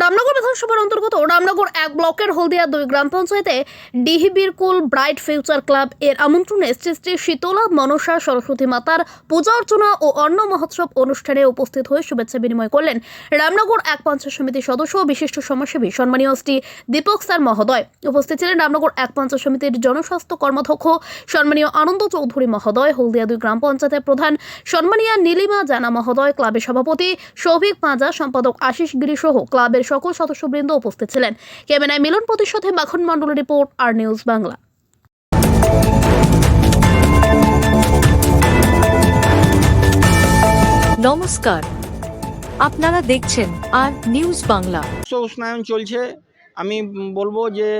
রামনগর বিধানসভার অন্তর্গত রামনগর এক ব্লকের হলদিয়া দুই গ্রাম পঞ্চায়েতে ডিহিবিরকুল ব্রাইট ফিউচার ক্লাব এর আমন্ত্রণে শ্রী শ্রী শীতলা, মনসা, সরস্বতী মাতার পূজা অর্চনা ও অন্ন মহোৎসব অনুষ্ঠানে উপস্থিত হয়ে শুভেচ্ছা বিনিময় করলেন রামনগর এক পঞ্চায়েত সমিতির সদস্য ও বিশিষ্ট সমাজসেবী সম্মানীয় শ্রী দীপক স্যার মহোদয়। উপস্থিত ছিলেন রামনগর এক পঞ্চায়েত সমিতির জনস্বাস্থ্য কর্মাধ্যক্ষ সম্মানীয় আনন্দ চৌধুরী মহোদয়, হলদিয়া দুই গ্রাম পঞ্চায়েতের প্রধান সম্মানীয় নীলিমা জানা মহোদয়, ক্লাবের সভাপতি সৌভিক পাঁজা সম্পাদক আশিস গিরি সহ ক্লাবের সকল সদস্যবৃন্দ উপস্থিত ছিলেন। ক্যামেরায় মিলন প্রতিশোধে মাখন মণ্ডলের রিপোর্ট আর নিউজ বাংলা। নমস্কার। আপনারা দেখছেন আর নিউজ বাংলা। বিশ্ব উষ্ণায়ন চলছে। আমি বলব যে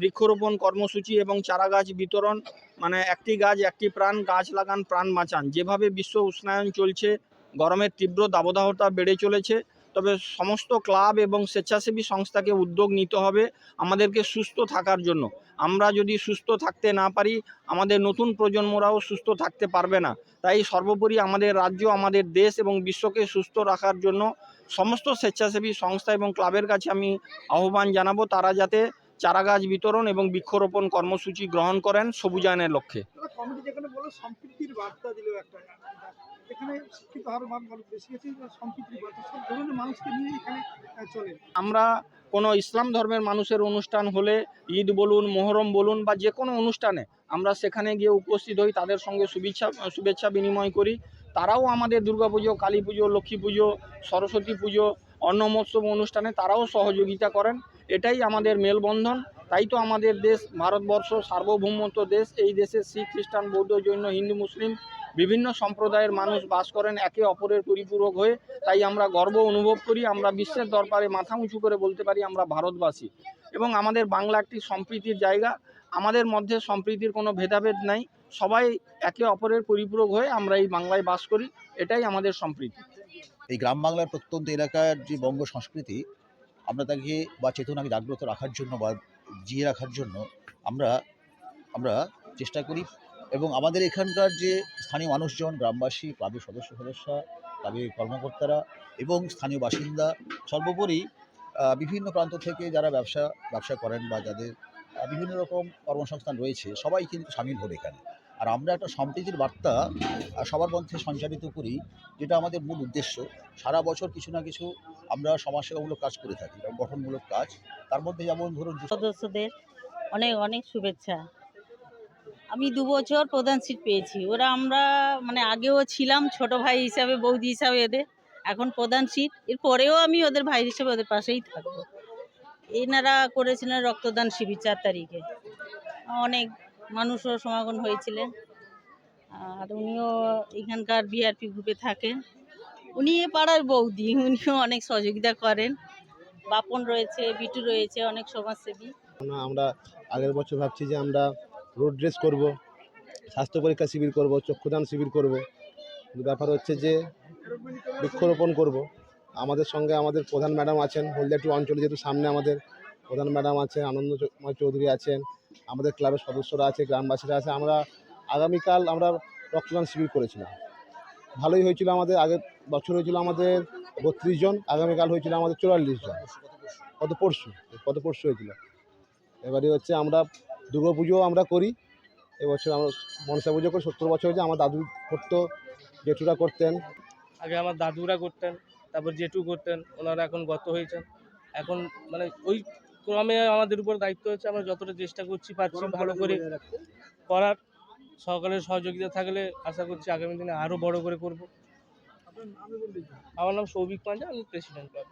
বৃক্ষরোপণ কর্মসূচি এবং চারা গাছ বিতরণ মানে একটি গাছ একটি প্রাণ গাছ লাগান প্রাণ বাঁচান। যেভাবে বিশ্ব উষ্ণায়ন চলছে গরমের তীব্র দাবদাহতা বেড়ে চলেছে তবে সমস্ত ক্লাব এবং স্বেচ্ছাসেবী সংস্থাকে উদ্যোগ নিতে হবে আমাদেরকে সুস্থ থাকার জন্য। আমরা যদি সুস্থ থাকতে না পারি, আমাদের নতুন প্রজন্মরাও সুস্থ থাকতে পারবে না। তাই সর্বোপরি আমাদের রাজ্য, আমাদের দেশ এবং বিশ্বকে সুস্থ রাখার জন্য সমস্ত স্বেচ্ছাসেবী সংস্থা এবং ক্লাবের কাছে আমি আহ্বান জানাব, তারা যাতে চারাগাছ বিতরণ এবং বৃক্ষরোপণ কর্মসূচি গ্রহণ করেন সবুজায়নের লক্ষ্যে। আমরা কোনো ইসলাম ধর্মের মানুষের অনুষ্ঠান হলে ঈদ বলুন মোহরম বলুন বা যে কোনো অনুষ্ঠানে আমরা সেখানে গিয়ে উপস্থিত হই তাদের সঙ্গে শুভেচ্ছা শুভেচ্ছা বিনিময় করি। তারাও আমাদের দুর্গাপুজো কালী পুজো লক্ষ্মী পুজো সরস্বতী পুজো অন্ন মহোৎসব অনুষ্ঠানে তারাও সহযোগিতা করেন। এটাই আমাদের মেলবন্ধন। তাই তো আমাদের দেশ, ভারতবর্ষ সার্বভৌমত্ব দেশ। এই দেশে শিখ খ্রিস্টান বৌদ্ধ, জৈন, হিন্দু, মুসলিম বিভিন্ন সম্প্রদায়ের মানুষ বাস করেন একে অপরের পরিপূরক হয়ে। তাই আমরা গর্ব অনুভব করি, আমরা বিশ্বের দরবারে মাথা উঁচু করে বলতে পারি আমরা ভারতবাসী। এবং আমাদের বাংলা একটি সম্প্রীতির জায়গা। আমাদের মধ্যে সম্প্রীতির কোনো ভেদাভেদ নাই। সবাই একে অপরের পরিপূরক হয়ে আমরা এই বাংলায় বাস করি। এটাই আমাদের সম্প্রীতি। এই গ্রাম বাংলার প্রত্যন্ত এলাকার যে বঙ্গ সংস্কৃতি, আমরা তাকে বা চেতনাকে জাগ্রত রাখার জন্য বা জিয়ে রাখার জন্য আমরা আমরা চেষ্টা করি এবং আমাদের এখানকার যে স্থানীয় মানুষজন, গ্রামবাসী, ক্লাবের সদস্য, সদস্যা, ক্লাবের কর্মকর্তারা এবং স্থানীয় বাসিন্দা, সর্বোপরি বিভিন্ন প্রান্ত থেকে যারা ব্যবসা ব্যবসা করেন বা যাদের বিভিন্ন রকম কর্মসংস্থান রয়েছে, সবাই কিন্তু সামিল হল এখানে। আর আমরা একটা সম্প্রীতির বার্তা সবার মধ্যে সঞ্চারিত করি, যেটা আমাদের মূল উদ্দেশ্য। সারা বছর কিছু না কিছু আমরা সমাজসেবামূলক কাজ করে থাকি গঠনমূলক কাজ। তার মধ্যে যেমন ধরুন সদস্যদের অনেক অনেক শুভেচ্ছা। আমি দু বছর প্রধান সিট পেয়েছি। ওরা আমরা মানে আগেও ছিলাম ছোট ভাই হিসাবে, বৌদি হিসাবে এদের। এখন প্রধান সিট এর পরেও আমি ওদের ভাই হিসেবে ওদের পাশেই থাকব। এনারা করেছিলেন রক্তদান শিবির চার তারিখে। অনেক মানুষও সমাগম হয়েছিলেন। আর উনিও এখানকার বিআরপি গ্রুপে থাকেন। উনি পাড়ার বৌদি, উনিও অনেক সহযোগিতা করেন। বাপন রয়েছে, বিটু রয়েছে, অনেক সমাজসেবী। আমরা আগের বছর ভাবছি যে আমরা রোড রেস করব, স্বাস্থ্য পরীক্ষা শিবির করব, চক্ষুদান শিবির করব। ব্যাপার হচ্ছে যে বৃক্ষরোপণ করব। আমাদের সঙ্গে আমাদের প্রধান ম্যাডাম আছেন, হলদিয়া টু অঞ্চলে যেহেতু সামনে আমাদের প্রধান ম্যাডাম আছেন, আনন্দময় চৌধুরী আছেন আমাদের ক্লাবের সদস্যরা আছে, গ্রামবাসীরা আছে, আমরা আগামীকাল আমরা রক্তদান শিবির করেছিলাম। ভালোই হয়েছিল আমাদের, আগের বছর হয়েছিল আমাদের বত্রিশ জন, আগামীকাল হয়েছিল আমাদের চুয়াল্লিশ জন। কত পরশু কত পরশু হয়েছিল। এবারে হচ্ছে আমরা দুর্গা পুজোও আমরা করি, এবছর আমরা মনসা পুজো করি, সত্তর বছর হয়েছে, আমার দাদু করতো, জেঠুরা করতেন। আগে আমার দাদুরা করতেন, তারপর জেঠু করতেন, ওনারা এখন গত হয়েছেন। এখন মানে ওই ক্রমে আমাদের উপর দায়িত্ব হচ্ছে আমরা যতটা চেষ্টা করছি পারছি ভালো করে করার। সরকারের সহযোগিতা থাকলে আশা করছি আগামী দিনে আরও বড় করে করব। আমার নাম সৌভিক পাঞ্জা আমি প্রেসিডেন্ট ক্লাব